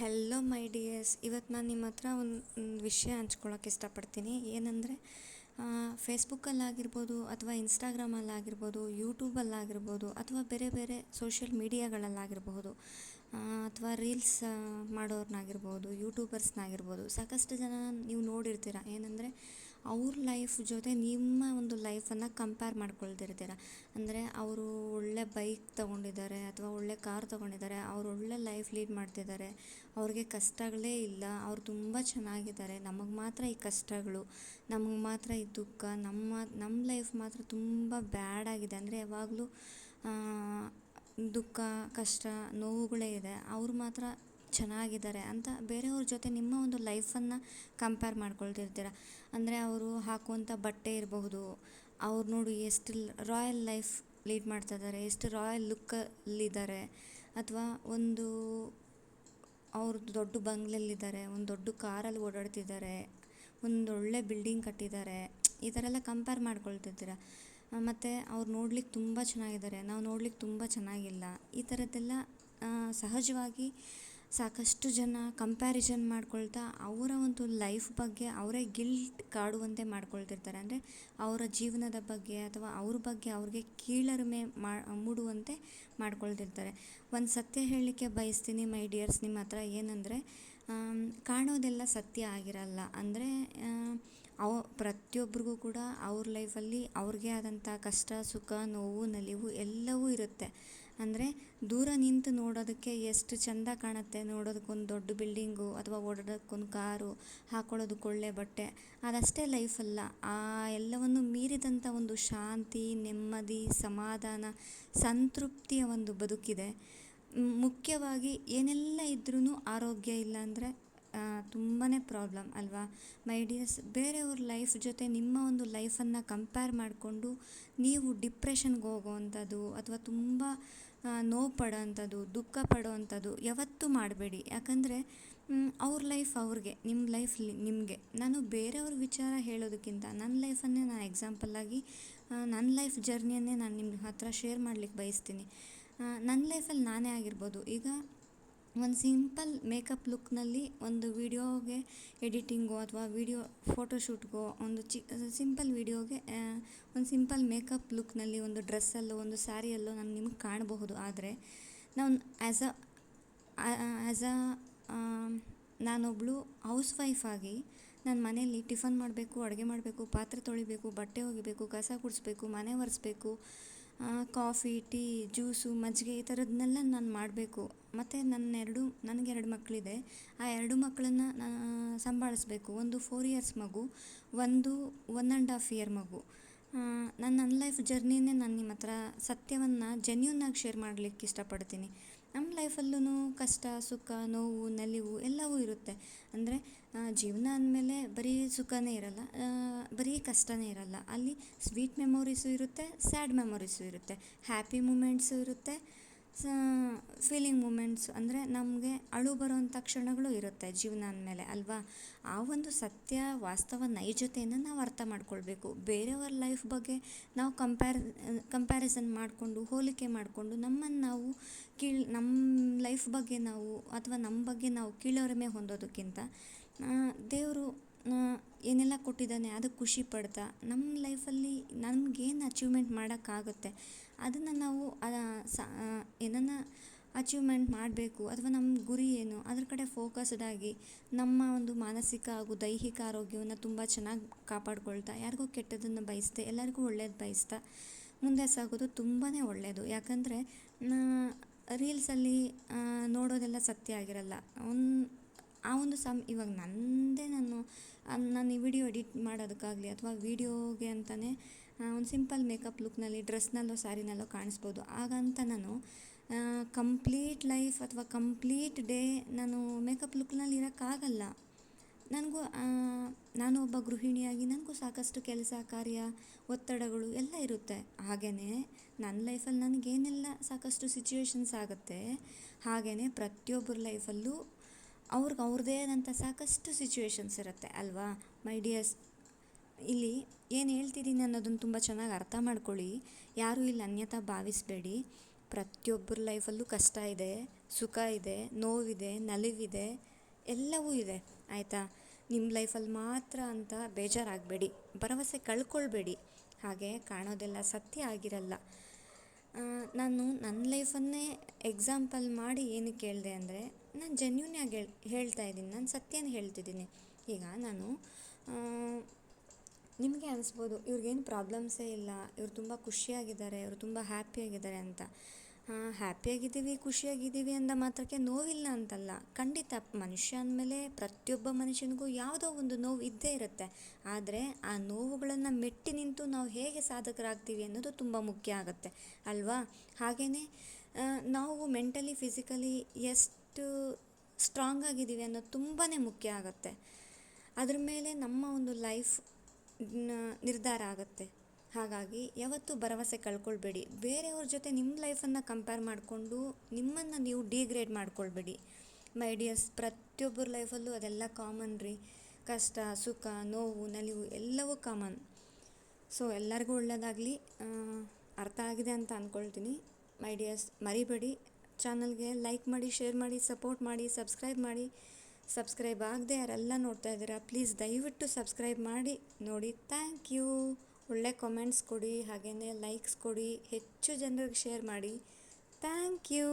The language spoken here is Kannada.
ಹೆಲೋ ಮೈ ಡಿಯರ್ಸ್ ಇವತ್ತು ನಾನು ನಿಮ್ಮ ಹತ್ರ ಒಂದು ಒಂದು ವಿಷಯ ಹಂಚ್ಕೊಳ್ಳೋಕೆ ಇಷ್ಟಪಡ್ತೀನಿ. ಏನಂದರೆ ಫೇಸ್ಬುಕ್ಕಲ್ಲಾಗಿರ್ಬೋದು ಅಥವಾ ಇನ್ಸ್ಟಾಗ್ರಾಮಲ್ಲಾಗಿರ್ಬೋದು ಯೂಟ್ಯೂಬಲ್ಲಾಗಿರ್ಬೋದು ಅಥವಾ ಬೇರೆ ಬೇರೆ ಸೋಷಿಯಲ್ ಮೀಡಿಯಾಗಳಲ್ಲಾಗಿರಬಹುದು ಅಥವಾ ರೀಲ್ಸ್ ಮಾಡೋರ್ನಾಗಿರ್ಬೋದು ಯೂಟ್ಯೂಬರ್ಸ್ನಾಗಿರ್ಬೋದು ಸಾಕಷ್ಟು ಜನ ನೀವು ನೋಡಿರ್ತೀರ. ಏನಂದರೆ ಅವ್ರ ಲೈಫ್ ಜೊತೆ ನಿಮ್ಮ ಒಂದು ಲೈಫನ್ನು ಕಂಪೇರ್ ಮಾಡ್ಕೊಳ್ತಿರ್ತೀರ. ಅಂದರೆ ಅವರು ಒಳ್ಳೆ ಬೈಕ್ ತೊಗೊಂಡಿದ್ದಾರೆ ಅಥವಾ ಒಳ್ಳೆ ಕಾರ್ ತೊಗೊಂಡಿದ್ದಾರೆ, ಅವ್ರು ಒಳ್ಳೆ ಲೈಫ್ ಲೀಡ್ ಮಾಡ್ತಿದ್ದಾರೆ, ಅವ್ರಿಗೆ ಕಷ್ಟಗಳೇ ಇಲ್ಲ, ಅವ್ರು ತುಂಬ ಚೆನ್ನಾಗಿದ್ದಾರೆ. ನಮಗೆ ಮಾತ್ರ ಈ ಕಷ್ಟಗಳು, ನಮಗೆ ಮಾತ್ರ ಈ ದುಃಖ, ನಮ್ಮ ನಮ್ಮ ಲೈಫ್ ಮಾತ್ರ ತುಂಬ ಬ್ಯಾಡ್ ಆಗಿದೆ. ಅಂದರೆ ಯಾವಾಗಲೂ ದುಃಖ, ಕಷ್ಟ, ನೋವುಗಳೇ ಇದೆ. ಅವ್ರು ಮಾತ್ರ ಚೆನ್ನಾಗಿದ್ದಾರೆ ಅಂತ ಬೇರೆಯವ್ರ ಜೊತೆ ನಿಮ್ಮ ಒಂದು ಲೈಫನ್ನು ಕಂಪೇರ್ ಮಾಡ್ಕೊಳ್ತಿರ್ತೀರ? ಅಂದರೆ ಅವರು ಹಾಕುವಂಥ ಬಟ್ಟೆ ಇರಬಹುದು, ಅವ್ರು ನೋಡಿ ಎಷ್ಟು ರಾಯಲ್ ಲೈಫ್ ಲೀಡ್ ಮಾಡ್ತಾ ಇದ್ದಾರೆ ಎಷ್ಟು ರಾಯಲ್ ಲುಕ್ಕಲ್ಲಿದ್ದಾರೆ, ಅಥವಾ ಒಂದು ಅವ್ರದ್ದು ದೊಡ್ಡ ಬಂಗ್ಲೆಯಲ್ಲಿದ್ದಾರೆ ಒಂದು ದೊಡ್ಡ ಕಾರಲ್ಲಿ ಓಡಾಡ್ತಿದ್ದಾರೆ, ಒಂದು ಒಳ್ಳೆ ಬಿಲ್ಡಿಂಗ್ ಕಟ್ಟಿದ್ದಾರೆ, ಈ ಥರ ಎಲ್ಲ ಕಂಪೇರ್ ಮಾಡ್ಕೊಳ್ತಿರ್ತೀರ? ಮತ್ತು ಅವ್ರು ನೋಡ್ಲಿಕ್ಕೆ ತುಂಬ ಚೆನ್ನಾಗಿದ್ದಾರೆ, ನಾವು ನೋಡ್ಲಿಕ್ಕೆ ತುಂಬ ಚೆನ್ನಾಗಿಲ್ಲ, ಈ ಥರದ್ದೆಲ್ಲ ಸಹಜವಾಗಿ ಸಾಕಷ್ಟು ಜನ ಕಂಪ್ಯಾರಿಸನ್ ಮಾಡ್ಕೊಳ್ತಾ ಅವರ ಒಂದು ಲೈಫ್ ಬಗ್ಗೆ ಅವರೇ ಗಿಲ್ಟ್ ಕಾಡುವಂತೆ ಮಾಡ್ಕೊಳ್ತಿರ್ತಾರೆ. ಅಂದರೆ ಅವರ ಜೀವನದ ಬಗ್ಗೆ ಅಥವಾ ಅವ್ರ ಬಗ್ಗೆ ಅವ್ರಿಗೆ ಕೀಳರಿಮೆ ಮೂಡುವಂತೆ ಮಾಡ್ಕೊಳ್ತಿರ್ತಾರೆ. ಒಂದು ಸತ್ಯ ಹೇಳಲಿಕ್ಕೆ ಬಯಸ್ತೀನಿ ಮೈ ಡಿಯರ್ಸ್ ನಿಮ್ಮ ಹತ್ರ ಏನಂದರೆ ಕಾಣೋದೆಲ್ಲ ಸತ್ಯ ಆಗಿರಲ್ಲ. ಅಂದರೆ ಅವ ಪ್ರತಿಯೊಬ್ಬರಿಗೂ ಕೂಡ ಅವ್ರ ಲೈಫಲ್ಲಿ ಅವ್ರಿಗೆ ಆದಂಥ ಕಷ್ಟ, ಸುಖ, ನೋವು, ನಲಿವು ಎಲ್ಲವೂ ಇರುತ್ತೆ. ಅಂದರೆ ದೂರ ನಿಂತು ನೋಡೋದಕ್ಕೆ ಎಷ್ಟು ಚೆಂದ ಕಾಣುತ್ತೆ. ನೋಡೋದಕ್ಕೊಂದು ದೊಡ್ಡ ಬಿಲ್ಡಿಂಗು ಅಥವಾ ಓಡಾಡೋದಕ್ಕೊಂದು ಕಾರು, ಹಾಕೊಳ್ಳೋದಕ್ಕೆ ಒಳ್ಳೆ ಬಟ್ಟೆ. ಅದಷ್ಟೇ ಲೈಫ್ ಅಲ್ಲ. ಆ ಎಲ್ಲವನ್ನು ಮೀರಿದಂಥ ಒಂದು ಶಾಂತಿ, ನೆಮ್ಮದಿ, ಸಮಾಧಾನ, ಸಂತೃಪ್ತಿಯ ಒಂದು ಬದುಕಿದೆ. ಮುಖ್ಯವಾಗಿ ಏನೆಲ್ಲ ಇದ್ರೂ ಆರೋಗ್ಯ ಇಲ್ಲ ಅಂದರೆ ತುಂಬಾ ಪ್ರಾಬ್ಲಮ್ ಅಲ್ವಾ? ಮೈ ಡಿಯರ್ಸ್ ಬೇರೆಯವ್ರ ಲೈಫ್ ಜೊತೆ ನಿಮ್ಮ ಒಂದು ಲೈಫನ್ನು ಕಂಪೇರ್ ಮಾಡಿಕೊಂಡು ನೀವು ಡಿಪ್ರೆಷನ್ಗೆ ಹೋಗೋವಂಥದ್ದು ಅಥವಾ ತುಂಬ ನೋವು ಪಡೋವಂಥದ್ದು ದುಃಖ ಪಡೋವಂಥದ್ದು ಯಾವತ್ತೂ ಮಾಡಬೇಡಿ. ಯಾಕಂದರೆ ಅವ್ರ ಲೈಫ್ ಅವ್ರಿಗೆ ನಿಮ್ಮ ಲೈಫ್ ನಿಮಗೆ. ನಾನು ಬೇರೆಯವ್ರ ವಿಚಾರ ಹೇಳೋದಕ್ಕಿಂತ ನನ್ನ ಲೈಫನ್ನೇ ನಾನು ಎಕ್ಸಾಂಪಲ್ಲಾಗಿ ನನ್ನ ಲೈಫ್ ಜರ್ನಿಯನ್ನೇ ನಾನು ನಿಮ್ಮ ಹತ್ರ ಶೇರ್ ಮಾಡ್ಲಿಕ್ಕೆ ಬಯಸ್ತೀನಿ. ನನ್ನ ಲೈಫಲ್ಲಿ ನಾನೇ ಆಗಿರ್ಬೋದು. ಈಗ ಒಂದು ಸಿಂಪಲ್ ಮೇಕಪ್ ಲುಕ್ನಲ್ಲಿ ಒಂದು ವೀಡಿಯೋಗೆ ಎಡಿಟಿಂಗು ಅಥವಾ ವೀಡಿಯೋ ಫೋಟೋಶೂಟ್ಗೋ ಒಂದು ಚಿ ಸಿಂಪಲ್ ವೀಡಿಯೋಗೆ ಒಂದು ಸಿಂಪಲ್ ಮೇಕಪ್ ಲುಕ್ನಲ್ಲಿ ಒಂದು ಡ್ರೆಸ್ಸಲ್ಲೋ ಒಂದು ಸ್ಯಾರಿಯಲ್ಲೋ ನಾನು ನಿಮಗೆ ಕಾಣಬಹುದು. ಆದರೆ ನಾನು ಆ್ಯಸ್ ಅ ಆ್ಯಸ್ ಅ ನಾನೊಬ್ಬಳು ಹೌಸ್ ವೈಫ್ ಆಗಿ ನಾನು ಮನೆಯಲ್ಲಿ ಟಿಫನ್ ಮಾಡಬೇಕು, ಅಡುಗೆ ಮಾಡಬೇಕು, ಪಾತ್ರೆ ತೊಳಿಬೇಕು, ಬಟ್ಟೆ ಒಗಿಬೇಕು, ಕಸ ಗುಡಿಸ್ಬೇಕು, ಮನೆ ಒರೆಸ್ಬೇಕು ಕಾಫಿ, ಟೀ, ಜ್ಯೂಸು, ಮಜ್ಜಿಗೆ ಈ ಥರದ್ದನ್ನೆಲ್ಲ ನಾನು ಮಾಡಬೇಕು. ಮತ್ತು ನನ್ನ ಎರಡು ನನಗೆ ಎರಡು ಮಕ್ಕಳಿದೆ ಆ ಎರಡು ಮಕ್ಕಳನ್ನ ಸಂಭಾಳಿಸ್ಬೇಕು. ಒಂದು ಫೋರ್ ಇಯರ್ಸ್ ಮಗು, ಒಂದು ಒನ್ ಆ್ಯಂಡ್ ಹಾಫ್ ಇಯರ್ ಮಗು. ನನ್ನ ನನ್ನ ಲೈಫ್ ಜರ್ನಿನೇ ನಾನು ನಿಮ್ಮ ಹತ್ರ ಸತ್ಯವನ್ನು ಜೆನ್ಯೂನಾಗಿ ಶೇರ್ ಮಾಡಲಿಕ್ಕೆ ಇಷ್ಟಪಡ್ತೀನಿ. ನಮ್ಮ ಲೈಫಲ್ಲೂ ಕಷ್ಟ, ಸುಖ, ನೋವು, ನಲಿವು ಎಲ್ಲವೂ ಇರುತ್ತೆ. ಅಂದರೆ ಜೀವನ ಅಂದಮೇಲೆ ಬರೀ ಸುಖನೇ ಇರಲ್ಲ ಬರೀ ಕಷ್ಟವೇ ಇರಲ್ಲ. ಅಲ್ಲಿ ಸ್ವೀಟ್ ಮೆಮೊರೀಸು ಇರುತ್ತೆ ಸ್ಯಾಡ್ ಮೆಮೊರೀಸು ಇರುತ್ತೆ. ಹ್ಯಾಪಿ ಮೂಮೆಂಟ್ಸು ಇರುತ್ತೆ. ಫೀಲಿಂಗ್ ಮೂಮೆಂಟ್ಸ್ ಅಂದರೆ ನಮಗೆ ಅಳು ಬರುವಂಥ ಕ್ಷಣಗಳು ಇರುತ್ತೆ ಜೀವನ ಅಂದಮೇಲೆ ಅಲ್ವಾ? ಆ ಒಂದು ಸತ್ಯ ವಾಸ್ತವ ನೈಜತೆಯನ್ನು ನಾವು ಅರ್ಥ ಮಾಡ್ಕೊಳ್ಬೇಕು. ಬೇರೆಯವರ ಲೈಫ್ ಬಗ್ಗೆ ನಾವು ಕಂಪ್ಯಾರ್ ಕಂಪ್ಯಾರಿಸನ್ ಮಾಡಿಕೊಂಡು, ಹೋಲಿಕೆ ಮಾಡಿಕೊಂಡು ನಮ್ಮನ್ನು ನಾವು ಕೀಳು ನಮ್ಮ ಲೈಫ್ ಬಗ್ಗೆ ನಾವು ಅಥವಾ ನಮ್ಮ ಬಗ್ಗೆ ನಾವು ಕೀಳರಿಮೆ ಹೊಂದೋದಕ್ಕಿಂತ ದೇವರು ಏನೆಲ್ಲ ಕೊಟ್ಟಿದ್ದಾನೆ ಅದಕ್ಕೆ ಖುಷಿ ಪಡ್ತಾ. ನಮ್ಮ ಲೈಫಲ್ಲಿ ನಮಗೇನು ಅಚೀವ್ಮೆಂಟ್ ಮಾಡೋಕ್ಕಾಗುತ್ತೆ? ಅದನ್ನು ನಾವು ಸ ಏನನ್ನು ಅಚೀವ್ಮೆಂಟ್ ಮಾಡಬೇಕು, ಅಥವಾ ನಮ್ಮ ಗುರಿ ಏನು, ಅದ್ರ ಕಡೆ ಫೋಕಸ್ಡ್ ಆಗಿ ನಮ್ಮ ಒಂದು ಮಾನಸಿಕ ಹಾಗೂ ದೈಹಿಕ ಆರೋಗ್ಯವನ್ನು ತುಂಬ ಚೆನ್ನಾಗಿ ಕಾಪಾಡ್ಕೊಳ್ತಾ, ಯಾರಿಗೂ ಕೆಟ್ಟದನ್ನು ಬಯಸ್ದೆ, ಎಲ್ಲರಿಗೂ ಒಳ್ಳೇದು ಬಯಸ್ತಾ, ಮುಂದೆ ಸಾಗೋದು ತುಂಬಾ ಒಳ್ಳೆಯದು ಯಾಕಂದರೆ ರೀಲ್ಸಲ್ಲಿ ನೋಡೋದೆಲ್ಲ ಸತ್ಯ ಆಗಿರಲ್ಲ. ಒಂದು ಆ ಒಂದು ಸಮ್, ಇವಾಗ ನನ್ನದೇ ನಾನು ನಾನು ಈ ವಿಡಿಯೋ ಎಡಿಟ್ ಮಾಡೋದಕ್ಕಾಗಲಿ ಅಥವಾ ವೀಡಿಯೋಗೆ ಅಂತಲೇ ಒಂದು ಸಿಂಪಲ್ ಮೇಕಪ್ ಲುಕ್ನಲ್ಲಿ ಡ್ರೆಸ್ನಲ್ಲೋ ಸ್ಯಾರಿನಲ್ಲೋ ಕಾಣಿಸ್ಬೋದು. ಹಾಗಂತ ನಾನು ಕಂಪ್ಲೀಟ್ ಲೈಫ್ ಅಥವಾ ಕಂಪ್ಲೀಟ್ ಡೇ ನಾನು ಮೇಕಪ್ ಲುಕ್ನಲ್ಲಿ ಇರೋಕ್ಕಾಗಲ್ಲ. ನನಗೂ ನಾನು ಒಬ್ಬ ಗೃಹಿಣಿಯಾಗಿ, ನನಗೂ ಸಾಕಷ್ಟು ಕೆಲಸ, ಕಾರ್ಯ, ಒತ್ತಡಗಳು ಎಲ್ಲ ಇರುತ್ತೆ. ಹಾಗೆಯೇ ನನ್ನ ಲೈಫಲ್ಲಿ ನನಗೇನೆಲ್ಲ ಸಾಕಷ್ಟು ಸಿಚುವೇಷನ್ಸ್ ಆಗುತ್ತೆ ಹಾಗೆಯೇ ಪ್ರತಿಯೊಬ್ಬರ ಲೈಫಲ್ಲೂ ಅವ್ರಿಗೆ ಅವ್ರದ್ದೇ ಆದಂಥ ಸಾಕಷ್ಟು ಸಿಚುವೇಶನ್ಸ್ ಇರುತ್ತೆ, ಅಲ್ವಾ? ಮೈ ಡಿಯರ್ಸ್ ಇಲ್ಲಿ ಏನು ಹೇಳ್ತಿದ್ದೀನಿ ಅನ್ನೋದನ್ನು ತುಂಬ ಚೆನ್ನಾಗಿ ಅರ್ಥ ಮಾಡ್ಕೊಳ್ಳಿ. ಯಾರೂ ಇಲ್ಲಿ ಅನ್ಯತಾ ಭಾವಿಸಬೇಡಿ. ಪ್ರತಿಯೊಬ್ಬರ ಲೈಫಲ್ಲೂ ಕಷ್ಟ ಇದೆ, ಸುಖ ಇದೆ, ನೋವಿದೆ, ನಲಿವಿದೆ, ಎಲ್ಲವೂ ಇದೆ, ಆಯಿತಾ? ನಿಮ್ಮ ಲೈಫಲ್ಲಿ ಮಾತ್ರ ಅಂತ ಬೇಜಾರಾಗಬೇಡಿ. ಭರವಸೆ ಕಳ್ಕೊಳ್ಬೇಡಿ. ಹಾಗೆ ಕಾಣೋದೆಲ್ಲ ಸತ್ಯ ಆಗಿರಲ್ಲ. ನಾನು ನನ್ನ ಲೈಫನ್ನೇ ಎಕ್ಸಾಂಪಲ್ ಮಾಡಿ ಏನಕ್ಕೆ ಹೇಳಿದೆ ಅಂದರೆ ನಾನು ಜೆನ್ಯೂನಾಗಿ ಹೇಳ್, ಹೇಳ್ತಾ ಇದ್ದೀನಿ. ನಾನು ಸತ್ಯನ ಹೇಳ್ತಿದ್ದೀನಿ. ಈಗ ನಾನು ನಿಮಗೆ ಅನಿಸ್ಬೋದು, ಇವ್ರಿಗೇನು ಪ್ರಾಬ್ಲಮ್ಸೇ ಇಲ್ಲ, ಇವ್ರು ತುಂಬ ಖುಷಿಯಾಗಿದ್ದಾರೆ, ಇವರು ತುಂಬ ಹ್ಯಾಪಿಯಾಗಿದ್ದಾರೆ ಅಂತ. ಹ್ಯಾಪಿಯಾಗಿದ್ದೀವಿ, ಖುಷಿಯಾಗಿದ್ದೀವಿ ಅಂದ ಮಾತ್ರಕ್ಕೆ ನೋವಿಲ್ಲ ಅಂತಲ್ಲ. ಖಂಡಿತ ಮನುಷ್ಯ ಅಂದಮೇಲೆ ಪ್ರತಿಯೊಬ್ಬ ಮನುಷ್ಯನಿಗೂ ಯಾವುದೋ ಒಂದು ನೋವು ಇದ್ದೇ ಇರುತ್ತೆ. ಆದರೆ ಆ ನೋವುಗಳನ್ನು ಮೆಟ್ಟಿ ನಿಂತು ನಾವು ಹೇಗೆ ಸಾಧಕರಾಗ್ತೀವಿ ಅನ್ನೋದು ತುಂಬ ಮುಖ್ಯ ಆಗುತ್ತೆ. ಅಲ್ವಾ? ಹಾಗೆಯೇ ನಾವು ಮೆಂಟಲಿ ಫಿಸಿಕಲಿ ಎಷ್ಟು ಸ್ಟ್ರಾಂಗ್ ಆಗಿದ್ದೀವಿ ಅನ್ನೋದು ತುಂಬಾ ಮುಖ್ಯ ಆಗುತ್ತೆ. ಅದ್ರ ಮೇಲೆ ನಮ್ಮ ಒಂದು ಲೈಫ್ ನಿರ್ಧಾರ ಆಗುತ್ತೆ. ಹಾಗಾಗಿ ಯಾವತ್ತೂ ಭರವಸೆ ಕಳ್ಕೊಳ್ಬೇಡಿ. ಬೇರೆಯವ್ರ ಜೊತೆ ನಿಮ್ಮ ಲೈಫನ್ನು ಕಂಪೇರ್ ಮಾಡಿಕೊಂಡು ನಿಮ್ಮನ್ನು ನೀವು ಡಿಗ್ರೇಡ್ ಮಾಡ್ಕೊಳ್ಬೇಡಿ. ಮೈ ಡಿಯರ್ಸ್ ಪ್ರತಿಯೊಬ್ಬರ ಲೈಫಲ್ಲೂ ಅದೆಲ್ಲ ಕಾಮನ್ ರೀ. ಕಷ್ಟ, ಸುಖ, ನೋವು, ನಲಿವು ಎಲ್ಲವೂ ಕಾಮನ್ ಸೊ ಎಲ್ಲರಿಗೂ ಒಳ್ಳೆಯದಾಗಲಿ ಅರ್ಥ ಆಗಿದೆ ಅಂತ ಅಂದ್ಕೊಳ್ತೀನಿ ಮೈ ಡಿಯರ್ಸ್ ಮರಿಬೇಡಿ. ಚಾನಲ್ಗೆ ಲೈಕ್ ಮಾಡಿ, ಶೇರ್ ಮಾಡಿ, ಸಪೋರ್ಟ್ ಮಾಡಿ, ಸಬ್ಸ್ಕ್ರೈಬ್ ಮಾಡಿ. ಸಬ್ಸ್ಕ್ರೈಬ್ ಆಗದೆ ಯಾರೆಲ್ಲ ನೋಡ್ತಾ ಇದ್ದೀರಾ, ಪ್ಲೀಸ್ ದಯವಿಟ್ಟು ಸಬ್ಸ್ಕ್ರೈಬ್ ಮಾಡಿ. ನೋಡಿ, ಥ್ಯಾಂಕ್ ಯು. ಒಳ್ಳೆ ಕಾಮೆಂಟ್ಸ್ ಕೊಡಿ ಹಾಗೆಯೇ ಲೈಕ್ಸ್ ಕೊಡಿ, ಹೆಚ್ಚು ಜನರಿಗೆ ಶೇರ್ ಮಾಡಿ. Thank you.